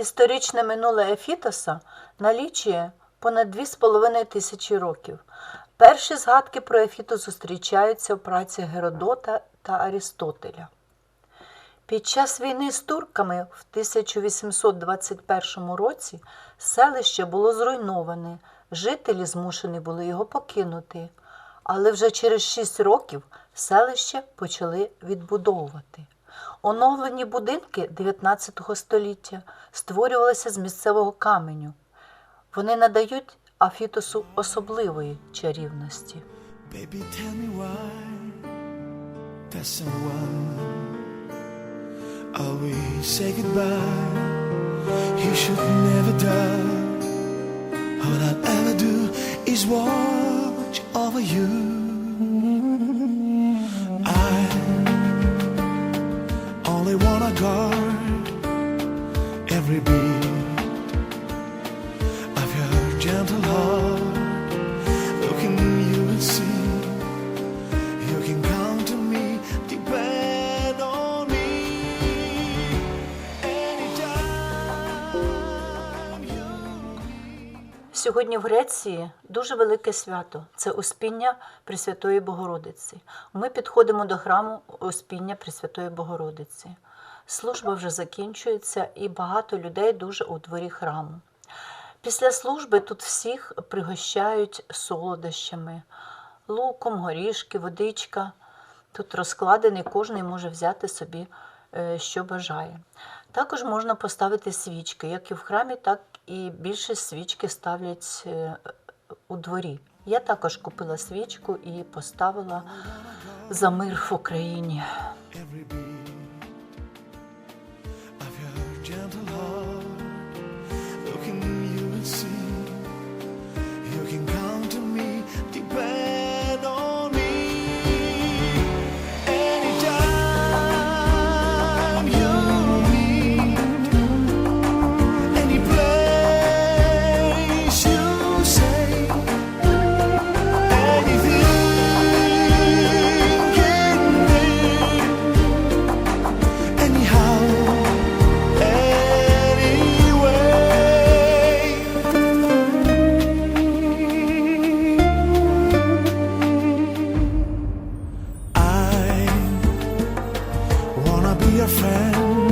Історичне минуле Ефітоса налічує понад 2,5 тисячі років. Перші згадки про Ефітос зустрічаються в праці Геродота та Арістотеля. Під час війни з турками в 1821 році селище було зруйноване, жителі змушені були його покинути, але вже через 6 років селище почали відбудовувати. Оновлені будинки 19 століття створювалися з місцевого каменю. Вони надають Афітосу особливої чарівності. Baby, tell me why there's someone always say goodbye. He should never die. All I'll ever do is watch over you. Only wanna guard every beat of your gentle heart. Сьогодні в Греції дуже велике свято це Успіння Пресвятої Богородиці. Ми підходимо до храму Успіння Пресвятої Богородиці. Служба вже закінчується, і багато людей дуже у дворі храму. Після служби тут всіх пригощають солодощами, луком, горішки, водичка. Тут розкладений, кожен може взяти собі, що бажає. Також можна поставити свічки, як і в храмі, так і більше свічки ставлять е, у дворі. Я також купила свічку і поставила за мир в Україні. Be your friend.